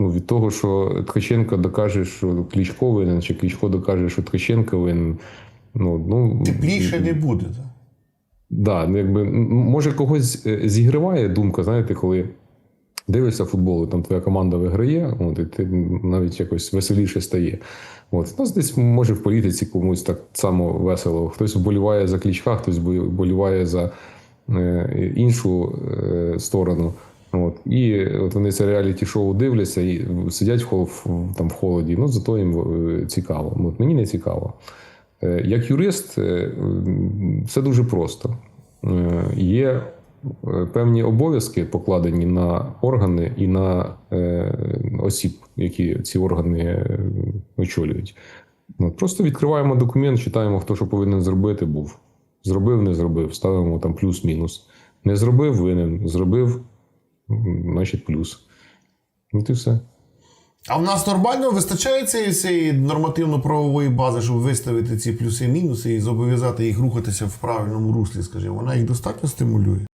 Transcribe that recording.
Ну, від того, що Ткаченко докаже, що Кличко винен, чи Кличко докаже, що Ткаченко винен. Ну, ну, Тепліше не буде. так? Да, ну якби може когось е, зігриває думка, знаєте, коли дивишся футбол, і там твоя команда виграє, от, і ти навіть якось веселіше стає. От. У нас десь може в політиці комусь так само весело. Хтось вболіває за клічка, хтось бо- вболіває за е, іншу е, сторону. І от вони це реаліті-шоу дивляться і сидять в, хол- в- там, в холоді. Ну, зато їм е, цікаво. Ну, От, мені не цікаво. Е, Як юрист, все дуже просто. Е, Є певні обов'язки, покладені на органи і на осіб, які ці органи очолюють. Ну, Просто відкриваємо документ, читаємо, хто що повинен зробити був. Зробив, не зробив, ставимо там плюс-мінус. Не зробив, винен. Зробив, значить плюс. От і все. А в нас нормально вистачає цієї, нормативно-правової бази, щоб виставити ці плюси і мінуси і зобов'язати їх рухатися в правильному руслі, скажімо. Вона їх достатньо стимулює.